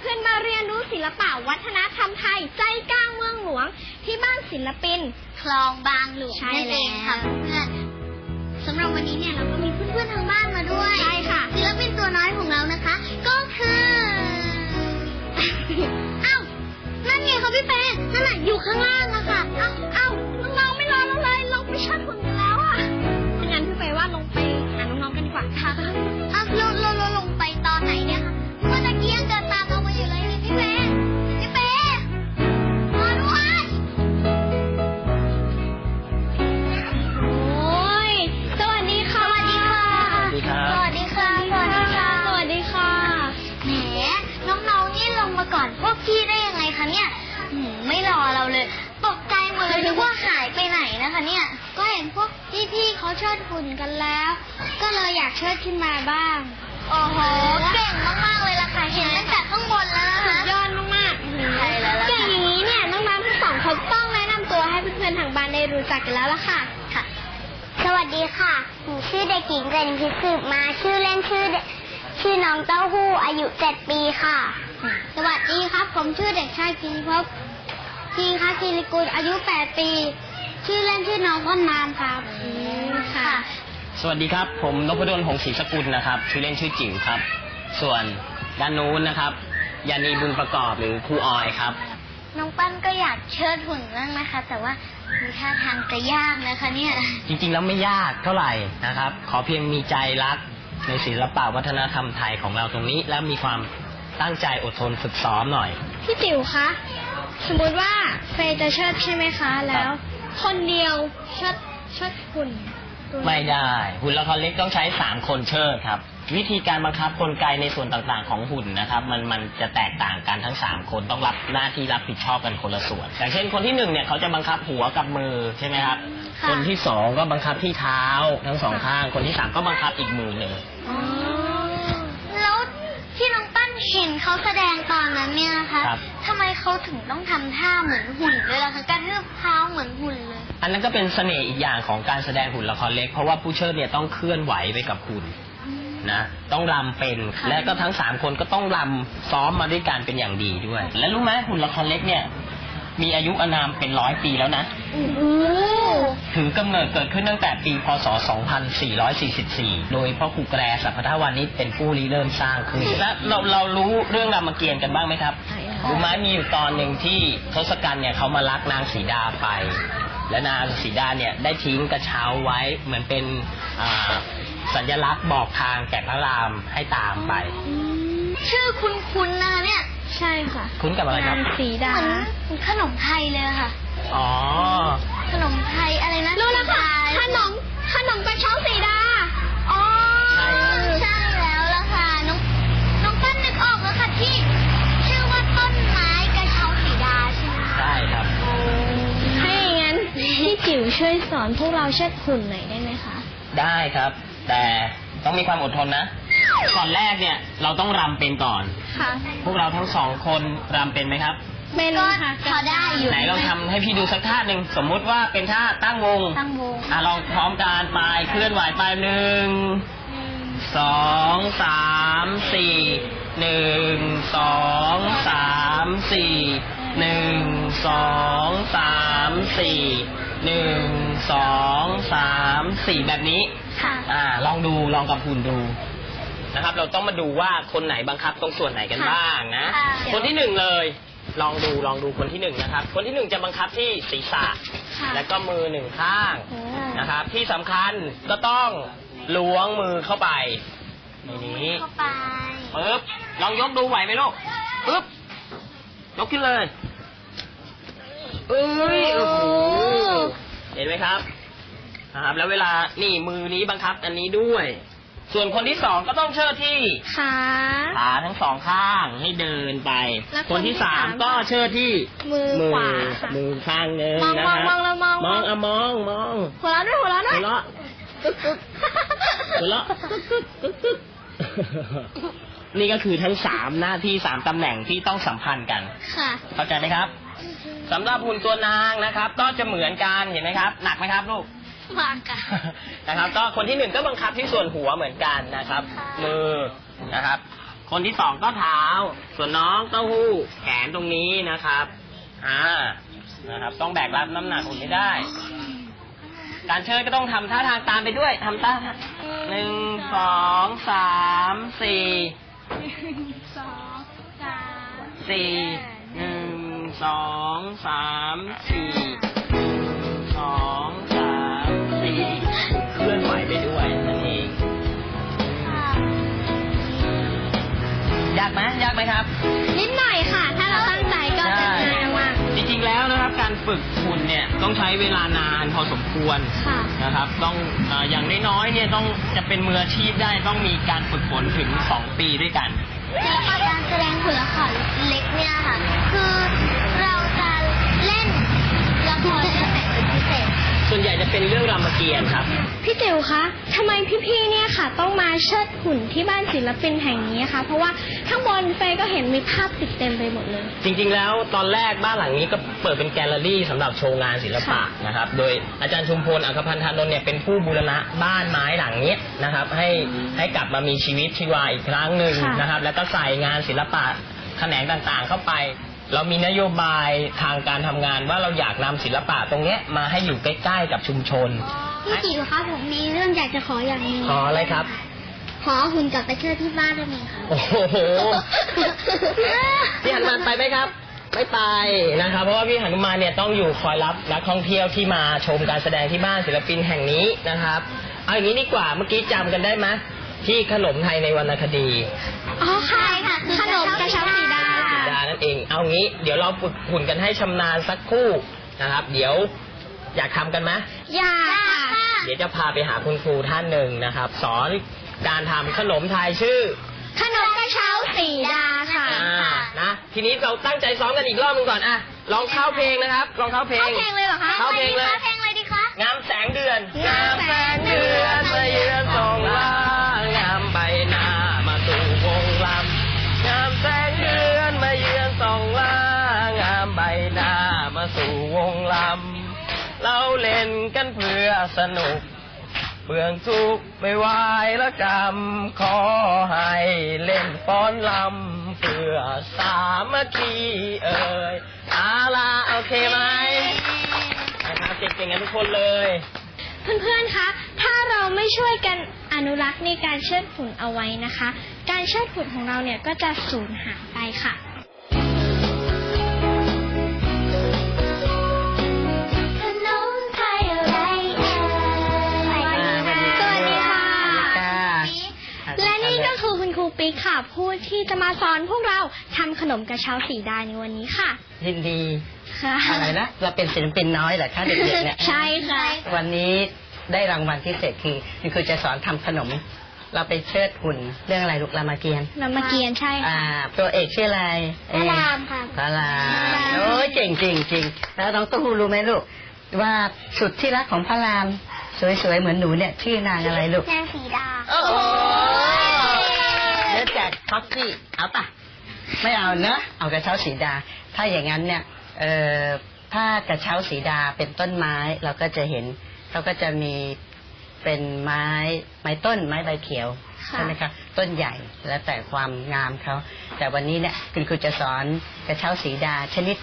เพื่อนๆมาเรียนรู้ศิลปะวัฒนธรรมไทยใจกลางเมืองหลวง ที่บ้านศิลปิน คลองบางหลวงใช่นั่นเองแล้วค่ะเพื่อนๆสำหรับวันนี้เนี่ยเราก็มีเพื่อนๆทางบ้านมาด้วยใช่ค่ะ ศิลปินตัวน้อยของเรานะคะ ก็คือเอ้านั่นไงคะพี่เป้นั่นน่ะอยู่ข้างล่างอะค่ะเอ้าเอ้าน้องๆไม่รอแล้วเลยลงไปชัดหุ่นกันแล้วอะถ้างั้นพี่เฟย์ว่าลงไปหาน้องๆกันดีกว่าค่ะ คะเนี่ย ก็เห็นพวกพี่ๆเขาเชิดหุ่นกันแล้ว ก็เลยอยากเชิดขึ้นมาบ้าง โอ้โห เก่งมากๆเลยล่ะค่ะ เห็นตั้งแต่ข้างบนแล้วนะสุคะดยอดมากๆใช่แล้วล่ะค่ะเก่งอย่างนี้เนี่ยน้องๆทั้งสองคนต้องแนะนำตัวให้เพื่อนๆทางบ้านได้รู้จักกันแล้วล่ะค่ะ ค่ะ สวัสดีค่ะ หนูชื่อเด็กหญิงเรนพิสืบมา ชื่อเล่นชื่อเด็กชื่อน้องเต้าหู้อายุเจ็ดปีค่ะ สวัสดีครับ ผมชื่อเด็กชายกินพบทีค่ะกิริกุลอายุแปดปี ชื่อเล่นชื่อน้องต้นน้ำครับอืมค่ะ สวัสดีครับ ผมนพดลหงศรีสกุลนะครับ ชื่อเล่นชื่อจิ๋วครับ ส่วนด้านนู้นนะครับยานีบุญประกอบหรือครูออยครับ น้องปั้นก็อยากเชิดหุ่นบ้างนะคะ แต่ว่ามีท่าทางจะยากนะคะเนี่ย จริงๆแล้วไม่ยากเท่าไหร่นะครับ ขอเพียงมีใจรักในศิลปะวัฒนธรรมไทยของเราตรงนี้ และมีความตั้งใจอดทนฝึกซ้อมหน่อย พี่จิ๋วคะ สมมุติว่าเฟย์จะเชิดใช่ไหมคะ แล้ว คนเดียวเชิดเชิดหุ่นตัวนี้ไม่ได้ หุ่นละครเล็กต้องใช้สามคนเชิดครับ วิธีการบังคับกลไกในส่วนต่างๆของหุ่นนะครับ มันมันจะแตกต่างกันทั้งสามคนต้องรับหน้าที่รับผิดชอบกันคนละส่วนอย่างเช่นคนที่หนึ่งเนี่ยเขาจะบังคับหัวกับมือใช่ไหมครับค่ะคนที่สองก็บังคับที่เท้าทั้งสองข้าง คนที่สามก็บังคับอีกมือหนึ่ง อ๋อ แล้วที่น้องปั้น เห็นเขาแสดงตอนนั้นเนี่ยนะคะครับ ทำไมเขาถึงต้องทำท่าเหมือนหุ่นด้วยล่ะคะการทืบเท้าเหมือนหุ่นเลย อันนั้นก็เป็นเสน่ห์อีกอย่างของการแสดงหุ่นละครเล็ก เพราะว่าผู้เชิดเนี่ยต้องเคลื่อนไหวไปกับหุ่นนะต้องรำเป็นค่ะ และก็ทั้งสามคนก็ต้องรำซ้อมมาด้วยกันเป็นอย่างดีด้วย และรู้ไหมหุ่นละครเล็กเนี่ย มีอายุอานามเป็นร้อยปีแล้วนะโอ้โหถือกำเนิดเกิดขึ้นตั้งแต่ปีพศ 2444 โดยพ่อครูแกรสัพพทวานิชเป็นผู้ริเริ่มสร้างขึ้น และเราเรารู้เรื่องรามเกียรติ์กันบ้างไหมครับ รู้ไหมมีอยู่ตอนหนึ่งที่ทศกัณฐ์เนี่ยเขามาลักนางสีดาไป และนางสีดาเนี่ยได้ทิ้งกระเช้าไว้เหมือนเป็นอ่าสัญลักษณ์บอกทางแก่พระรามให้ตามไป ชื่อคุ้นๆนะคะเนี่ย ใช่ค่ะคุ้นกับอะไรครับนางสีเหดามือนขนมไทยเลยอะค่ะ อ๋อ ขนมไทยอะไรนะรู้แล้วค่ะขนมขนมกระเช้าสีดา อ๋อ ใช่ครับใช่แล้วล่ะค่ะ น้องน้องปั้นนึกออกแล้วค่ะที่ ชื่อว่าต้นไม้กระเช้าสีดาใช่ไหมคะใช่ครับถ้าอย่างนั้นพี่จิ๋วช่วยสอนพวกเราเชิดหุ่นหน่อยได้ไหมคะ ได้ครับ แต่ต้องมีความอดทนนะ ก่อนแรกเนี่ยเราต้องรำเป็นก่อน ค่ะพวกเราทั้งสองคนรำเป็นไหมครับ เป็นก็ค่ะพอได้อยู่ไหนลองทำให้พี่ดูสักท่าหนึ่งสมมุติว่าเป็นท่าตั้งวง ตั้งวงอะลองพร้อมกันไปเคลื่อนไหวไปหนึ่งสองสามสี่หนึ่งสองสามสี่หนึ่งสองสามสี่หนึ่งสองสามสี่แบบนี้ ค่ะ อ่า ลองดูลองกับหุ่นดู นะครับ เราต้องมาดูว่าคนไหนบังคับตรงส่วนไหนกันค่ะบ้างนะ ค่ะ คนที่หนึ่งเลย ลองดูลองดูคนที่หนึ่งนะครับ คนที่หนึ่งจะบังคับที่ศีรษะ ค่ะแล้วก็มือหนึ่งข้างโอ้นะครับ ที่สำคัญก็ต้องล้วงมือเข้าไปในนี้เข้าไปปึ๊บลองยกดูไหวไหมลูกปึ๊บยกขึ้นเลยเอ้ยโอ้โหเห็นไหมครับนะครับ แล้วเวลานี่มือนี้บังคับอันนี้ด้วย ส่วนคนที่สองก็ต้องเชิดที่ขา ขาทั้งสองข้างให้เดินไป แล้วคนที่สามคนที่สามก็เชิดที่มือขวาค่ะ มือข้างหนึ่งมองนะมองฮะมองแล้วมองมองอะมองมองหัวเราะด้วยหัวเราะด้วยหัวเราะกึกกึกหัวเราะกึกกึกกึกกึกนี่ก็คือทั้งสามหน้าที่สามตำแหน่งที่ต้องสัมพันธ์กัน ค่ะ เข้าใจไหมครับสำหรับหุ่นตัวนางนะครับ ก็จะเหมือนกันเห็นไหมครับ หนักไหมครับลูก มากค่ะ นะครับ ก็คนที่หนึ่งก็บังคับที่ส่วนหัวเหมือนกันนะครับมือนะครับ คนที่สองก็เท้า ส่วนน้องเต้าหู้แขนตรงนี้นะครับอ่านะครับ ต้องแบกรับน้ำหนักหุ่นให้ได้ การเชิดก็ต้องทำท่าทางตามไปด้วยทำท่าทางหนึ่งสองสามสี่สองสามสี่หนึ่งสองสามสี่ส ไหมยากไหมครับ นิดหน่อยค่ะ ถ้าเราตั้งใจก็จะง่ายมาก จริงๆแล้วนะครับการฝึกหุ่นเนี่ยต้องใช้เวลานานพอสมควรค่ะ นะครับ ต้องเอออย่างน้อยๆเนี่ยต้องจะเป็นมืออาชีพได้ต้องมีการฝึกฝนถึง 2 ปีด้วยกัน ศิลปะการแสดงหุ่นละครเล็กเนี่ยค่ะ คือ ส่วนใหญ่จะเป็นเรื่องรามเกียรติ์ครับ พี่ติ๋วคะทำไมพี่ๆ เนี่ยค่ะ ต้องมาเชิดหุ่นที่บ้านศิลปินแห่งนี้คะ เพราะว่าข้างบนเฟยก็เห็นมีภาพติดเต็มไปหมดเลย จริงๆ แล้วตอนแรกบ้านหลังนี้ก็เปิดเป็นแกลเลอรี่สำหรับโชว์งานศิลปะนะครับ โดยอาจารย์ชุมพลอัครพันธานนท์เนี่ยเป็นผู้บูรณะบ้านไม้หลังเนี้ยนะครับ ให้ให้กลับมามีชีวิตชีวาอีกครั้งหนึ่งค่ะนะครับ แล้วก็ใส่งานศิลปะแขนงต่างๆ เข้าไป เรามีนโยบายทางการทำงานว่าเราอยากนำศิลปะตรงเนี้ยมาให้อยู่ใกล้ๆกับชุมชน พี่จิ๋วคะผมมีเรื่องอยากจะขออย่างหนึงขออะไรครับ ขอหุ่นกลับไปเชิดที่บ้านได้ไหมคะโอ้โห พี่หนุมานไปไหมครับ ไม่ไปนะครับ เพราะว่าพี่หนุมานเนี่ยต้องอยู่คอยรับนักท่องเที่ยวที่มาชมการแสดงที่บ้านศิลปินแห่งนี้นะครับ เอาอย่างนี้ดีกว่าเมื่อกี้จำกันได้ไหม ที่ขนมไทยในวรรณคดีอ๋อค่ะใช่ค่ะคือขนมกระเช้าสีดาสีดานั่นเอง เอางี้ เดี๋ยวเราฝึกหุ่นกันให้ชำนาญสักครู่นะครับ เดี๋ยวอยากทำกันไหมอยากค่ะเดี๋ยวจะพาไปหาคุณครูท่านหนึ่งนะครับ สอนการทำขนมไทยชื่อ ขนมกระเช้าสีดาค่ะอ่านะทีนี้เราตั้งใจซ้อมกันอีกรอบหนึงก่อนอะลองเข้าเพลงนะครับ ลองเข้าเพลงเข้าเพลงเลยเหรอคะเข้าเพลงเลยเพลงอะไรดีคะงามแสงเดือนงามแสงเดือนมาเยือน ล่นกันเพื่อสนุกเบื้องทุกไม่ไหวละกรรม ขอให้เล่นฟ้อนลำเพื่อสามัคคีเอ่ยอาลาโอเคไหมนะครับเก่งๆกันทุกคนเลย เพื่อนๆ คะ ถ้าเราไม่ช่วยกันอนุรักษ์ในการเชิดหุ่นเอาไว้นะคะ การเชิดหุ่นของเราเนี่ยก็จะสูญหายไปค่ะ ปิ๊กค่ะ ผู้ที่จะมาสอนพวกเราทำขนมกระเช้าสีดาในวันนี้ค่ะยินดีค่ะอะไรนะเราเป็นศิลปินน้อยเหรอคะเด็กๆเนี่ยใช่ค่ะวันนี้ได้รางวัลพิเศษคือคุณครูจะสอนทำขนม เราไปเชิดหุ่นเรื่องอะไรลูกรามเกียรติ์นำมาเกียนใช่อ่าค่ะ ตัวเอกชื่ออะไรพระรามค่ะพระรามพระราม โอ้ยเก่งจริงจริงแล้วน้องตู้รู้ไหมลูก ว่าสุดที่รักของพระราม สวยๆ เหมือนหนูเนี่ย ชื่อนางอะไรลูก นางสีดา โอ้โห เดี๋ยวแจกท็อปปี้เอาปะไม่เอาเนอะเอากระเช้าสีดา ถ้าอย่างนั้นเนี่ยเอ่อถ้ากระเช้าสีดาเป็นต้นไม้เราก็จะเห็นเขาก็จะมีเป็นไม้ไม้ต้นไม้ใบเขียวค่ะใช่ไหมคะต้นใหญ่แล้วแต่ความงามเขาแต่วันนี้เนี่ยคุณครูจะสอนกระเช้าสีดาชนิด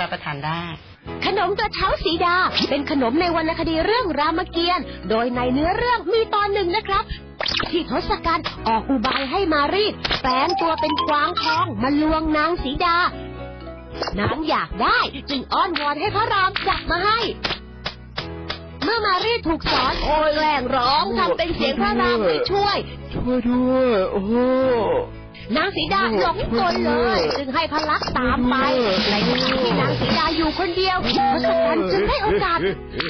รับประทานได้ ขนมกระเช้าสีดา เป็นขนมในวรรณคดีเรื่องรามเกียรติ์โดยในเนื้อเรื่องมีตอนหนึ่งนะครับที่ทศกัณฐ์ออกอุบายให้มารีดแปลงตัวเป็นกวางทองมาลวงนางสีดานางอยากได้จึงอ้อนวอนให้พระรามจับมาให้ เมื่อมารีดถูกสอนโอยแรงร้องทำเป็นเสียงพระรามให้ช่วย ช่วยด้วยโอ้ นางสีดาหลงกลเลย จึงให้พระลักษณ์ตามไป ในขณะที่นางสีดาอยู่คนเดียวทศกัณฐ์จึงให้โอกาส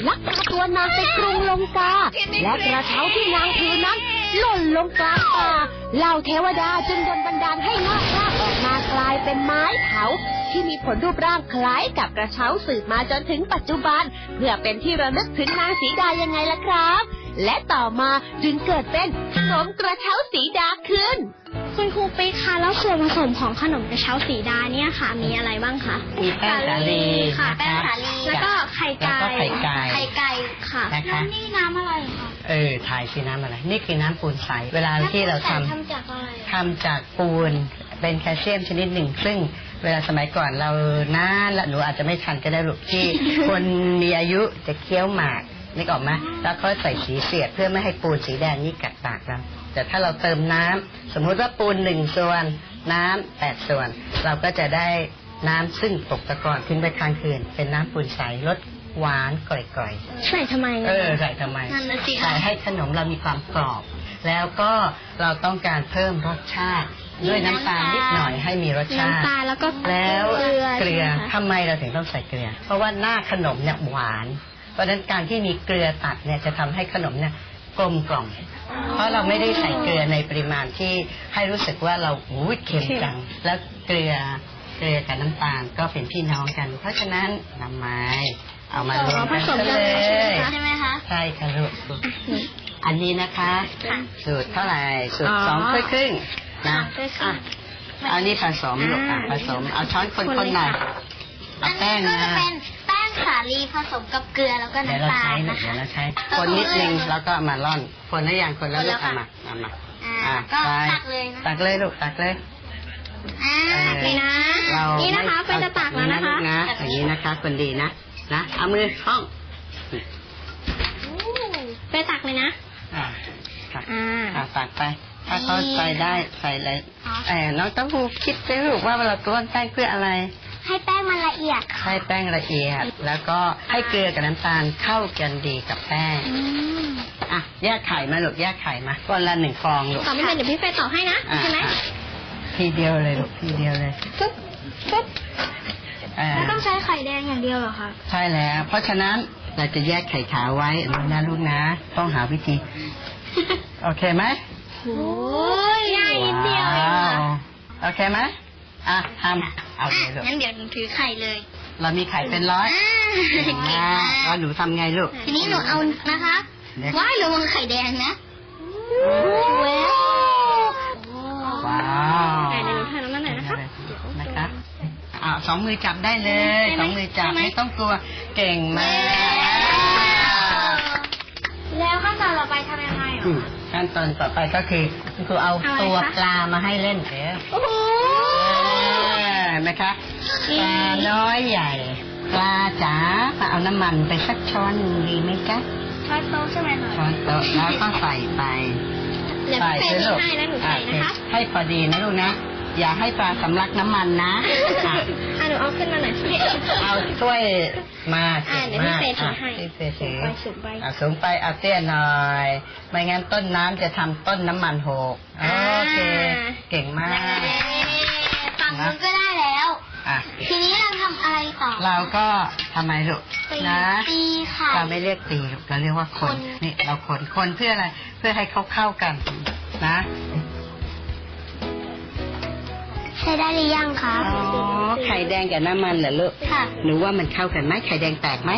ลักพาตัวนางไปกรุงลงกา และกระเช้าที่นางถือนั้นหล่นลงกลางป่าเหล่าเทวดาจึงดลบันดาลให้งอกรากออกมากลายเป็นไม้เถาที่มีผลรูปร่างคล้ายกับกระเช้าสืบมาจนถึงปัจจุบัน เพื่อเป็นที่ระลึกถึงนางสีดายังไงล่ะครับ และต่อมาจึงเกิดเป็นขนมกระเช้าสีดาขึ้น คุณครูปิ๊กคะแล้วส่วนผสมของขนมกระเช้าสีดาเนี่ยค่ะ มีอะไรบ้างคะมีแป้งสาลีค่ะนะคะแป้งสาลีแล้วก็ไข่แล้วไก่ก็ไข่ไก่ไข่ไก่ค่ะนะคะนี่น้ำอะไรคะเออถ่ายสิน้ำอะไร นี่คือน้ำปูนใสเวลาที่เราทำทำจากอะไรทำจากปูนเป็นแคลเซียมชนิดหนึ่ง ซึ่งเวลาสมัยก่อนเรานานละหนูอาจจะไม่ทันก็ได้ลูกที่ คนมีอายุจะเคี้ยวหมาก นึกออกไหมแล้วก็ใส่สีเสียดเพื่อไม่ให้ปูนสีแดงนี่กัดปากเราแต่ถ้าเราเติมน้ำสมมุติว่าปูนหนึ่งส่วน น้ำแปดส่วน เราก็จะได้น้ำซึ่งตกตะกอนทิ้งไปค้างคืน เป็นน้ำปูนใสรสหวานกร่อยๆใส่ทำไมเออใส่ทำไมนั่นน่ะสิคะใส่ให้ขนมเรามีความกรอบ แล้วก็เราต้องการเพิ่มรสชาติ ด้วยน้ำตาลนิดหน่อยให้มีรสชาติน้ำตาลแล้วก็แล้วเกลือเกลือใช่ไหมคะทำไมเราถึงต้องใส่เกลือ เพราะว่าหน้าขนมเนี่ยหวาน เพราะฉะนั้นการที่มีเกลือตัดเนี่ยจะทำให้ขนมเนี่ยกลมกล่อม เพราะเราไม่ได้ใส่เกลือในปริมาณที่ให้รู้สึกว่าเราอุ้ยเค็มจัง แล้วเกลือเกลือกับน้ำตาลก็เป็นพี่น้องกัน เพราะฉะนั้นนำไม้เอามารวมกันผสมกันเลเลยใช่ไหมคะยใช่ไหมคะใช่ค่ะลูกอันนี้นะคะค่ะสูตรเท่าไหร่สูตรอ๋อสองถ้วยครึ่งนะสองถ้วยครึ่อะงเอานี่ผสมลูกอะอ่าผสมเอาช้อนคนคนคนเลยหน่อยค่ะเอาอันแป้นี้งก็นะจะเป็นแป้ง สาลีผสมกับเกลือแล้วก็เดี๋ยวเราน้ำตาใช้ลหน่อนะยเดี๋ยวคะเราใช้คนนิดนึงแล้วก็เอามาร่อน คนแล้วยังคนแล้วคนแล้ลูวกเอาค่ะมาเอามาอ่าอะก็ไปตักเลยนะ ตักเลยลูกตักเลย อ่าเออ นี่นะ เรานี่นะคะเฟไม่ยจะตักแล้วนะคะเอานะอย่างนี้นะคะ คนดีนะนะเอามือห้องเฟยตักเลยนะ อ่าค่ะอ่า อะตักไป ถ้าเขาใส่ได้ใส่เลยเออน้องเต้าหู้คิดสิลูกว่าเราต้วนแป้งเพื่ออะไร ให้แป้งมันละเอียดค่ะ ให้แป้งละเอียด แล้วก็ให้เกลือกับน้ำตาลเข้ากันดีกับแป้งอะแยกไข่มาลูกแยกไข่มาก้อนละหนึ่งฟองลูกต่อไม่เป็นเดี๋ยวพี่เฟยต่อให้นะอะใช่ไหมอะทีเดียวเลยลูกทีเดียวเลยปุ๊บปุ๊บอ่าแล้วต้องใช้ไข่แดงอย่างเดียวเหรอคะใช่แล้ว เพราะฉะนั้นเราจะแยกไข่ขาวไว้นะลูกนะ ต้องหาวิธี โอเคไหมโอ้ยง่ายนิดเดียวเองว้าค่ะ วโอเคไหม อะทำเอาเลยลูกงั้นเดี๋ยวหนูถือไข่เลย เรามีไข่เป็นร้อยอ่าเก่งอ่ามากแล้วหนูทำไงลูก ทีนี้หนูเอานะคะเดี๋ยว ว้ายระวังไข่แดงนะว้าวว้าวอะเดี๋ยวหนูทานน้ำมันหน่อยนะคะ นะคะอ่าสองมือจับได้เลยได้ไหมสองมือจับได้ไหมไม่ต้องกลัวเก่งมาก แล้วขั้นตอนต่อไปทำยังไงอืมขั้นตอนต่อไปก็คือคุณครูเอาเอาอะไรตัวคะปลามาให้เล่นเดี๋ยวโอ้โห เห็นไหมคะปลาน้อยใหญ่ปลาจ๋ามาเอาน้ำมันไปสักช้อนหนึ่งดีไหมจ๊ะช้อนโต๊ะใช่ไหมคะช้อนโต๊ะแล้วก็ใส่ไปเดี๋ยวใส่พี่เฟไปยลูกให้แล้วหนูใส่นะคะอ่ให้พอดีนะลูกนะอย่าให้ปลาสำลักน้ำมันนะอะอะหนูเอาขึ้นมาหน่อยสิเอาถ้วยมาอะเดี๋ยวพี่เฟย์ถือให้ะพี่เฟย์ถือไปสูงไปอะสูงไปเอาเตี้ยหน่อย ไม่งั้นต้นน้ำจะทำต้นน้ำมันหก โอเค เก่งมาก ฝั่งนู้นก็ได้แล้วอะ ทีนี้เราทำอะไรต่อ เราก็ทำไมลูกตีนะตีไข่เราไม่เรียกตีลูกเราเรียกว่าคนคนนี่เราคนคนเพื่ออะไร เพื่อให้เขาเข้ากันนะใช้ได้หรือยังคะอ๋อไข่แดงกับน้ำมันเหรอลูกค่ะหนูว่ามันเข้ากันไหมไข่แดงแตกไหม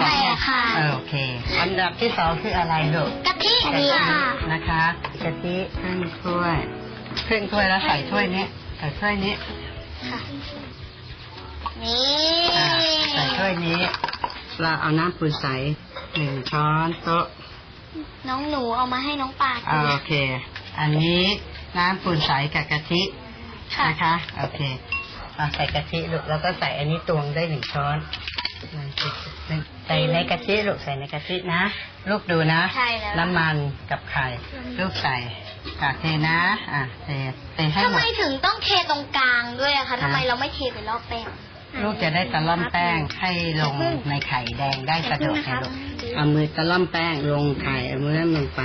แตกค่ะเออโอเค อันดับที่สองคืออะไรลูกกะทิกะทิค่ะนะคะกะทิครึ่งถ้วยครึ่งถ้วยแล้วใส่ถ้วยนี้ใส่ถ้วยนี้ค่ะ นี่อ่าใส่ถ้วยนี้ เราเอาน้ำปูนใสหนึ่งช้อนโต๊ะ น้องหนูเอามาให้น้องปาดอ่าโอเค อันนี้น้ำปูนใสกับกะทิค่ะนะคะโอเคอะใส่กะทิลูกแล้วก็ใส่อันนี้ตวงได้หนึ่งช้อนหนึ่งจุดหนึ่งใส่ในกะทิลูกใส่ในกะทินะ ลูกดูนะใช่แล้วน้ำมันกับไข่ลูกใส่กะเทนะอะเทเทให้ทำหมไมดถึงต้องเทตรงกลางด้วยอะคะอ่าทำไมเราไม่เทไปรอบแป้ง ลูกจะได้ตะล่อมแป้งให้ลงในไข่แดงได้สะดวกไงลูกเอามือตะล่อมแป้งลงไข่เอามือนั้นลงไป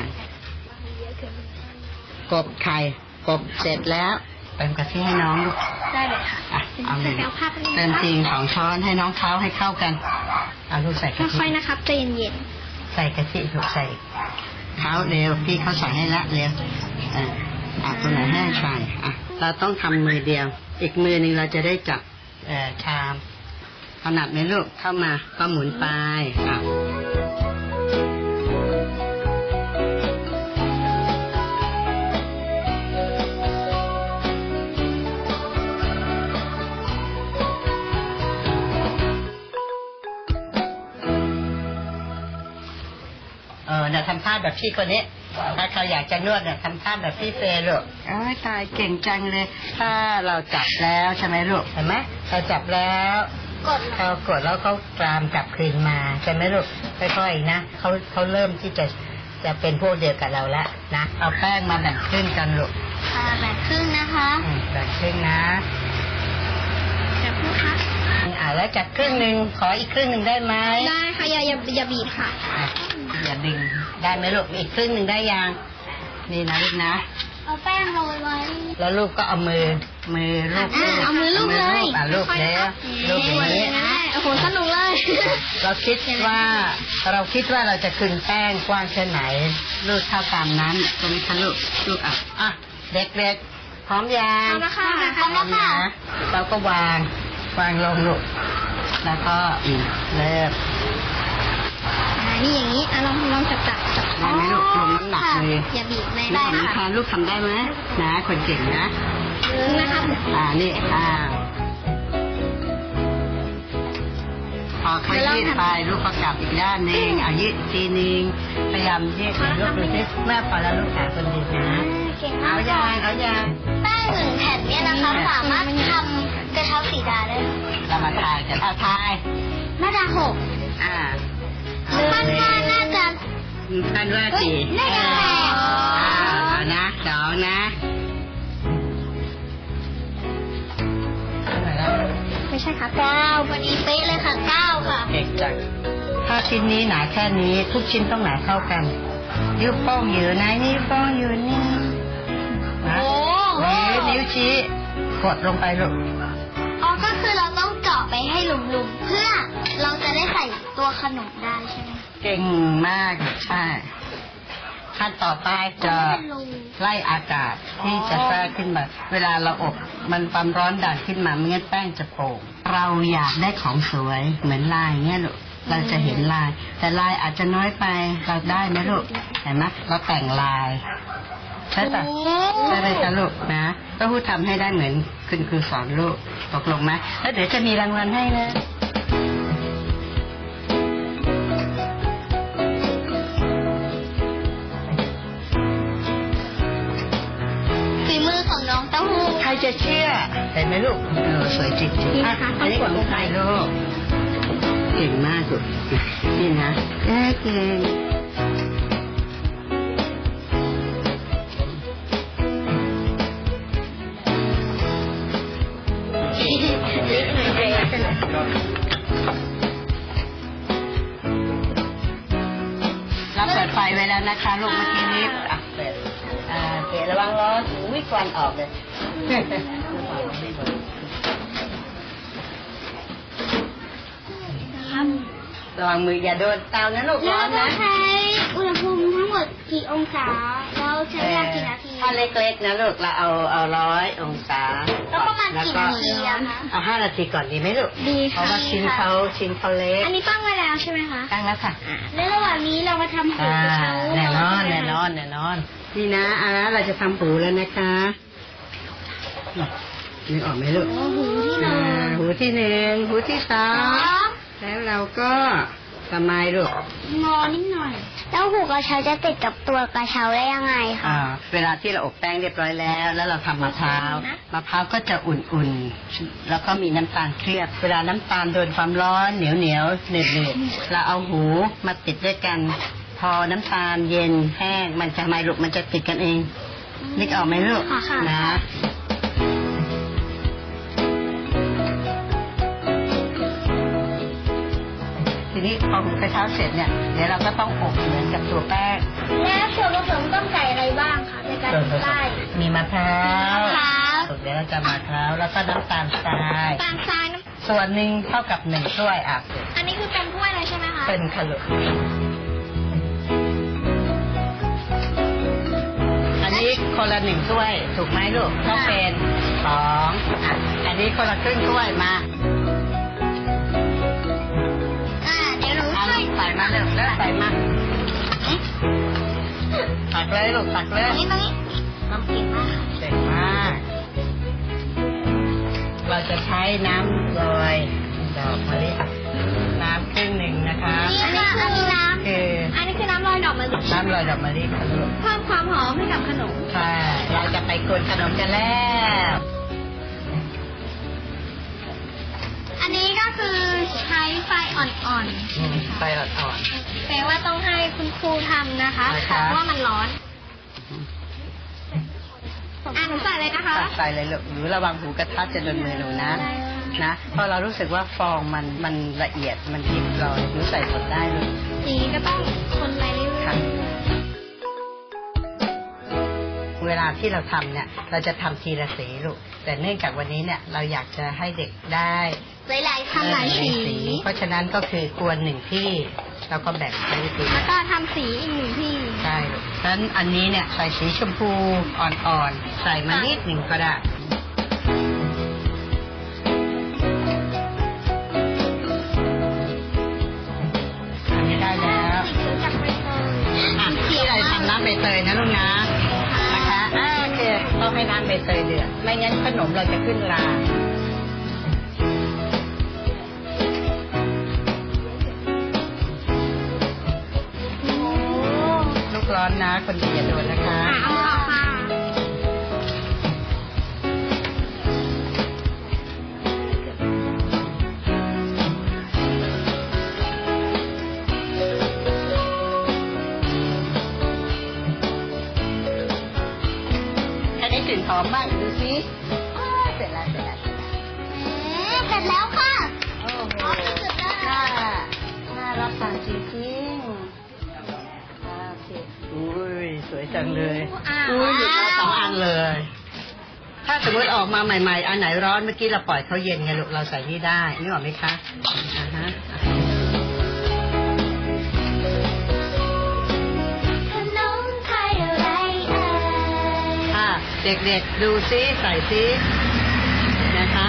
กบไข่กบเสร็จแล้วเติมกะทิให้น้องลูกได้เลยค่ะอะเอาหนึ่งเอาผ้าไปเลยนะคะเติมจริงสองช้อนให้น้องเขาให้เข้ากันเอาลูกใส่กะทิค่อยๆนะครับใจเย็นใส่กะทิลูกใส่เขาเร็วพี่เขาใส่ให้ละเร็วอะอะตัวไหนให้ใส่อะเราต้องทำมือเดียว อีกมือหนึ่งเราจะได้จับเอ่อ ชามถนัดไหมลูกเข้ามาก็หมุนไปค่ะเออเนี่ยทำท่าแบบพี่คนนี้ ถ้าเขาอยากจะนวดเนี่ยทำท่าแบบพี่เฟย์ลูกโอ้ยตายเก่งจังเลย ถ้าเราจับแล้วใช่ไหมลูกเห็นไหมเราจับแล้วกดเขากดแล้วเขากรามกลับคืนมาใช่ไหมลูกค่อยๆนะเขาเขาเริ่มที่จะจะเป็นพวกเดียวกับเราแล้วนะเอาแป้งมาแบ่งครึ่งกันลูกค่ะแบ่งครึ่งนะคะอืมแบ่งครึ่งนะเดี๋ยวนะคะ อ่าแล้วจับครึ่งหนึ่งขออีกครึ่งหนึ่งได้ไหมได้ค่ะอย่าอย่าอย่าบีบค่ะอะอย่าดึงได้ไหมลูกอีกครึ่งหนึ่งได้ยังนี่นะลูกนะ เอาแป้งโรยไว้ แล้วลูกก็เอามือมือลูกอ่าเอามือลูบเลย อะลูกแล้วลูกอย่างนี้ นะโอ้โหสนุกเลยเราคิดว่า เราคิดว่าเราจะคลึงแป้งกว้างแค่ไหน ลูกเท่าตามนั้นใช่ไหมคะลูกลูกอะอะเด็กๆพร้อมยังเอาละค่ะพร้อมแล้วค่ะนะเราก็วาง วางลงลูกแล้วก็อืมเริ่มอ่านี่อย่างนี้อะลองลองจับจับจับได้ไหมลูกลงน้ำหนักเลยอย่าบีบแรงได้ได้ไหมค่ะคะลูกทำได้ไหมนะ คนเก่งนะ นะครับอ่านี่อ่าพอเขายืดไปลูกก็กลับอีกด้านหนึ่งเอายืดอีกทีหนึงพยายามยืดลูกดูสิแม่พอแล้วลูกขาคนดีนะเก่งเอามากยางเอายาง แป้งหนึ่งแผ่นเนี่ยนะคะสามารถทำกระเช้าสีด ทายกันเอาทายน่าจะหกอ่าหรือมันก็น่าจะท่านว่าสี่เฮ้ยได้แปดอ่าเอานะสองนะไม่ใช่ค่ะเก้าพอดีเป๊ะเลยค่ะเก้าค่ะเก่งจังถ้าชิ้นนี้หนาแค่นี้ ทุกชิ้นต้องหนาเท่ากันนิ้วโป้งอยู่ไหนนิ้วโป้งอยู่นี่นะโอ้โหนิ้วนิ้วชี้กดลงไปลูกอ๋อก็คือเราต้องเจาะไป ให้หลุมๆ เพื่อเราจะได้ใส่ตัวขนมได้ใช่ไหมเก่งมากใช่ ขั้นต่อไปจะเป็นรูไล่อากาศที่จะแทรกขึ้นมา เวลาเราอบมันความร้อนดันขึ้นมาไม่งั้นแป้งจะโป่งเราอยากได้ของสวยเหมือนลายเงี้ยลูกเราจะเห็นลาย แต่ลายอาจจะน้อยไปเราได้ไหมลูกเห็นไหมเราแต่งลาย ใช่ปะใช่ไหมจ๊ะลูกนะก็พูดทำให้ได้เหมือนคุณครูสอนลูกตกลงไหมแล้วเดี๋ยวจะมีรางวัลให้นะฝีมือของน้องเต้าหู้ใครจะเชื่อเห็นไหมลูกเออสวยจริงๆอะอันนี้ของใครลูกเก่งมากลูกนี่นะเอ้ยเก่ง เราเปิดไฟไว้แล้วนะคะลูกเมื่อกี้นี้อะเปิดอ่าโอเคระวังร้อนอุ้ยควันออกเลยระวังมืออย่าโดนเตานะลูกร้เราอนจะนะใช้อุณหภูมิทั้งหมดกี่องศา แล้วใช้เวลากี่นาที ถ้าเล็กๆนะลูกเราเอาเอาร้อยองศาแล้วประมาณกี่นาทีอะคะเอาห้านาทีก่อนดีไหมลูกดีเพราะค่ะว่าชิ้นเขาชิ้นเขาเล็กอันนี้ตั้งไว้แล้วใช่ไหมคะตั้งแล้วค่ะในระหว่างนี้เรามาทำหูอ่ากระเช้าแน่นอนแน่นอนแน่นอนนี่นะอ่าเราจะทำหูแล้วนะคะนึกออกไหมลูกโอ้หูที่หอ่านึ่งหูที่หนึ่งหูที่สอสองงแล้วเราก็ ทำไมลูก งอนิดหน่อย แล้วหูกระเช้าจะติดกับตัวกระเช้าได้ยังไงคะอ่าเวลาที่เราอบแป้งเรียบร้อยแล้ว แล้วเราทำมะพร้าวมะพร้าวก็จะอุ่นๆ แล้วก็มีน้ำตาลเคลือบ เวลาน้ำตาลโดนความร้อนเหนียวเหนียวๆหนืดหนืดๆเราเอาหูมาติดด้วยกัน พอน้ำตาลเย็นแห้งมันจะไม่ลูกมันจะติดกันเองนึกออกไหมลูกค่ะค่ะ นะ นี้พอหุงกระเช้าเสร็จเนี่ยเดี๋ยวเราก็ต้องอบเหมือนกับตัวแป้ง แล้วส่วนผสมต้องใส่อะไรบ้างคะในการไล่มีมะพร้าวมะพร้าวเดี๋ยวเราจะมะพร้าวแล้วก็น้ำตาลทรายตามซ้ายน้ส่วนหนึ่งเท่ากับหนึ่งถ้วยอะำอันนี้คือเป็นถ้วยเลยใช่ไหมคะเป็นขลุกอันนี้คนละหนึ่งถ้วยถูกไหมลูกต้องเป็นสองอะอันนี้คนละครึ่งถ้วยมาอ่า มาเร็วเร็วใส่มาตักเลยลูกตักเลตรยงนี้ตรงนี้น้ำเก่งมากค่ะเก่งมาก เราจะใช้น้ำลอยดอกมะลิน้ำครึ่งหนึ่งนะคะนี่ค่ะอันนี้น้คืออันนี้คือน้ำลอยดอกอกมะลิน้ำลอยดอกมะลิค่ะลูกเพิ่มความหอมให้กับขนมใช่เราจะไปกวนขนมกันแล้ว นนี้ก็คือใช้ไฟอ่อนอืมไฟอ่อน ๆ แปลว่าต้องให้คุณครูทำนะคะนะคะเพราะว่ามันร้อน อะหนูใส่เลยนะคะๆตักใส่เลยลูกหรือระวังหูกระทะจะโดนมือหนูนะ นะพอเรารู้สึกว่าฟองมันมันละเอียดมันยิบลอยหนูใส่หมดได้เลยสีก็ต้องคนไปเรื่อยค่ะ เวลาที่เราทำเนี่ย เราจะทำทีละสีลูก แต่เนื่องจากวันนี้เนี่ยเราอยากจะให้เด็กได้ๆ หลายๆทำหลายสีเพราะฉะนั้นก็คือกวนหนึ่งที่แล้วก็แบ่งไปทีแล้วก็ทำสีอีกหนึ่งที่ใช่ลูกฉะนั้นอันนี้เนี่ยใส่สีชมพูอ่อนๆ ใส่มานิดหนึ่งก็ได้อันนี้ได้แล้วจากใบเตยอะที่เราทำน้ำใบเตยนะลูกนะนะคะอ่าโอเคต้องให้น้ำใบเตยเดือดไม่งั้นขนมเราจะขึ้นรา คนดีอย่าโดนนะคะอะเอาออกค่ะแค่นี้กลิ่นหอมมากดูสิอ้าวเสร็จแล้วเสร็จแล้วเสร็จแล้วเสร็จแล้วค่ะ โอ้โหอ๋อที่สุดแล้วน่าน่ารับทานจริงๆอ่าโอเค อุ้ยสวยจังเลยอ่าอุ้ยหยุดได้สองอันเลย ถ้าสมมติออกมาใหม่ ๆ อันไหนร้อนเมื่อกี้เราปล่อยเขาเย็นไงลูกเราใส่นี่ได้นึกออกไหมคะอ่าฮะขนมไทยอะไรเอ่ยอ่าเด็กๆดูซิใส่ซินะคะ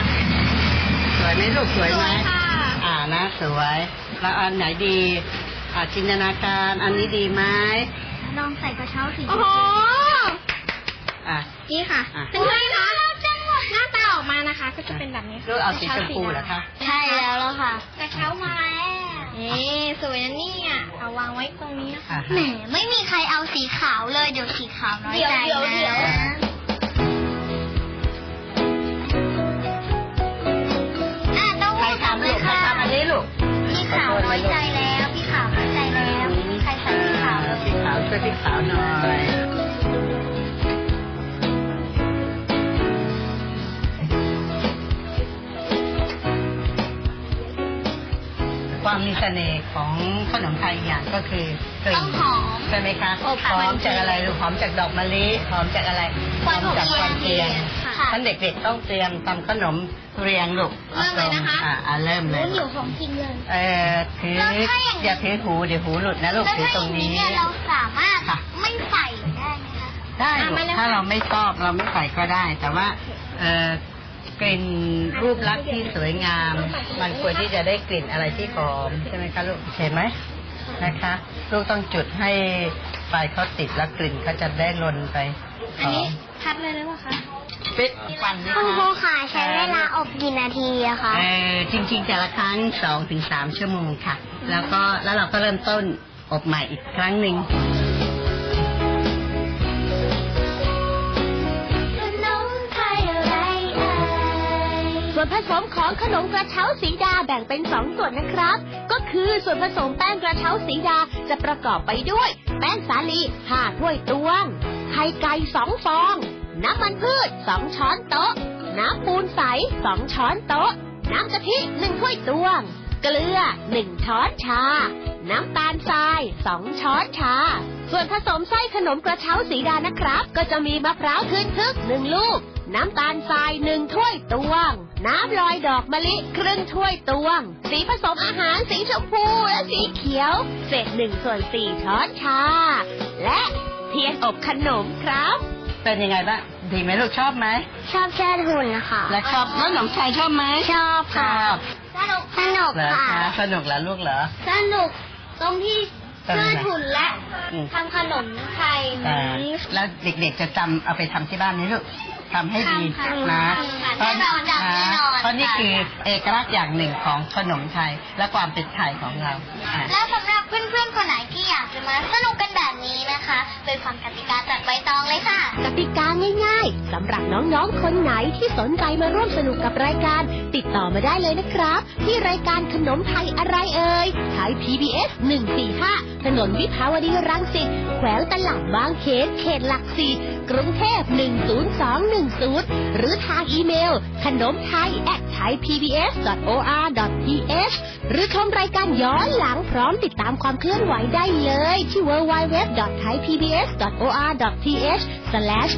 สวยไหมลูกสวยไหมค่ะอ่านะสวย แล้วอันไหนดีอ่าจินตนาการอันนี้ดีไหม ลองใส่กระเช้าสีโอ้โหอะ นี่ค่ะ อะ เป็นไงคะหน้าตาออกมานะคะ ก็จะเป็นแบบนี้ค่ะลูกเอาสีชมพูเหรอคะใช่แล้วแล้วค่ะ กระเช้ามาแล้วนี่สวยนะเนี่ยเอาวางไว้ตรงนี้นะคะ อ่าแหมฮะไม่มีใครเอาสีขาวเลยเดี๋ยวสีขาวน้อยเดี๋ยวใจเดี๋ยวเดี๋ยวนะอะเต้าใครหู้ทำเลลูยกใครค่ะทำอันนี้ลูกพี่ขาวน้อยใจแล้วพี่ขาว วช่วยพี่ขาวหน่อยความมีเสน่ห์ของขนมไทยอย่างก็คือกลิ่ต้นองหอม ใช่ไหมคะอบหอมจากอะไรลูกหอมจากดอกมะลิหอมจากอะไรหอมจากควันเทียน ค่ะท่านเด็กๆต้องเตรียมทำขนมเรียงลูกเริ่มเลยนะคะอ่าอ่าเริ่มเลยรู้อยู่ของจริงเลย เออถือแล้วถ้าอย่างนี้ อย่าถือหูเดี๋ยวหูหลุดนะลูกแล้วถือถ้าตอรงย่างนี้นี้เนี่ยเราสามารถค่ะ ไม่ใส่ได้ไหมคะ ได้อะลูกมาเลยถ้าค่ะเราไม่ชอบเราไม่ใส่ก็ได้ แต่ว่าเออกลิ่นรูปลักษณ์ที่สวยงาม มันควรที่จะได้กลิ่นอะไรที่หอมใช่ไหมคะลูกเห็นไหมนะคะ ลูกต้องจุดให้ไฟเขาติดแล้วกลิ่นเขาจะได้ลนไปอันนี้หอมพัดเลยหรือเปล่าคะ ปิดฟันนะคุณครูคะค่ะใช้เวลาอบกี่นาทีอะคะเออจริง ๆ แต่ละครั้งสองถึงสามชั่วโมงค่ะ แล้วก็แล้วเราก็เริ่มต้นอบใหม่อีกครั้งหนึ่งขนมไทยอะไรเอ่ยส่วนผสมของขนมกระเช้าสีดาแบ่งเป็นสองส่วนนะครับ ก็คือส่วนผสมแป้งกระเช้าสีดาจะประกอบไปด้วย แป้งสาลี5ถ้วยตวงไข่ไก่2ฟอง น้ำมันพืช2ช้อนโต๊ะ น้ำปูนใส2ช้อนโต๊ะ น้ำกะทิ1ถ้วยตวง เกลือ1ช้อนชา น้ำตาลทราย2ช้อนชา ส่วนผสมไส้ขนมกระเช้าสีดานะครับ ก็จะมีมะพร้าวทึนทึก1ลูก น้ำตาลทราย1ถ้วยตวง น้ำลอยดอกมะลิครึ่งถ้วยตวง สีผสมอาหารสีชมพูและสีเขียว เศษ1ส่วน4ช้อนชา และเทียนอบขนมครับ เป็นยังไงบ้างดีไหมลูกชอบไหมชอบเชิดหุ่นนะคะแล้วชอบแล้วหนมชายชอบไหมชอบชค่ะอบสนุกสนุกเหรอค่ะ คะสนุกเหรอลูกเหรอ สนุกตรงที่ตรงไหนเชิดหุ่นและอืม ทำขนมไทย อ่าแล้วเด็กๆจะจำเอาไปทำที่บ้านไหมลูกทำให้ดีค่ะนะค่ะเพราะแน่นอนจังแน่นอน เพราะนี่คือเอกลักษณ์อย่างหนึ่งของขนมไทยและความเป็นไทยของเราอะ แล้วสำหรับ เพื่อนๆ คนไหนที่อยากจะมาสนุกกันแบบนี้นะคะไปฟังกติกาจากใบตองเลยค่ะ กติกาง่ายๆสำหรับน้องๆ คนไหนที่สนใจมาร่วมสนุกกับรายการ ติดต่อมาได้เลยนะครับ ที่รายการขนมไทยอะไรเอ่ยไทย PBS 145 ถนนวิภาวดีรังสิตแขวงตลาดบางเขนเขตหลักสี่กรุงเทพ 10210 หรือทางอีเมล ขนมไทย at thaipbs.or.th หรือชมรายการย้อนหลังพร้อมติดตามความเคลื่อนไหวได้เลยที่ www.thaipbs.or.th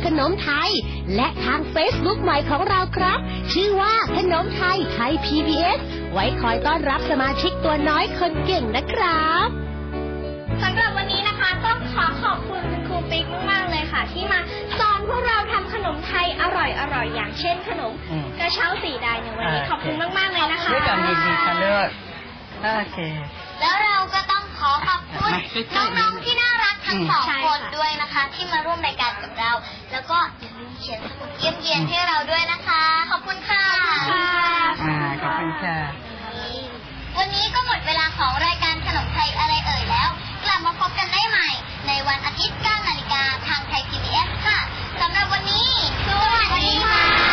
ขนมไทย และทาง Facebook ใหม่ของเราครับ ชื่อว่าขนมไทยไทย PBS ไว้คอยต้อนรับสมาชิกตัวน้อยคนเก่งนะครับสำหรับวันนี้นะคะต้องขอขอบคุณคุณครูปิ๊กมากๆเลยค่ะ ที่มาสอนพวกเราทำขนมไทยอร่อยๆอย่างเช่นขนมอืมกระเช้าสีดาในวันนี้โอเคขอบคุณมากๆเลยนะคะด้วยความยินดีค่ะเลือกโอเค แล้วเราก็ต้ ขอขอบคุณน้องๆที่น่ารักทั้งสองคนด้วยนะคะ ที่มาร่วมรายการกับเรา แล้วก็อย่าลืมเขียนสมุดเยี่ยมเยียนให้เราด้วยนะคะ ขอบคุณค่ะขอบคุณค่ะวันนี้ก็หมดเวลาของรายการขนมไทยอะไรเอ่ยแล้ว กลับมาพบกันได้ใหม่ ในวันอาทิตย์9นาฬิกาทางไทยทีวีเอสค่ะสำหรับวันนี้สวัสดีค่ะ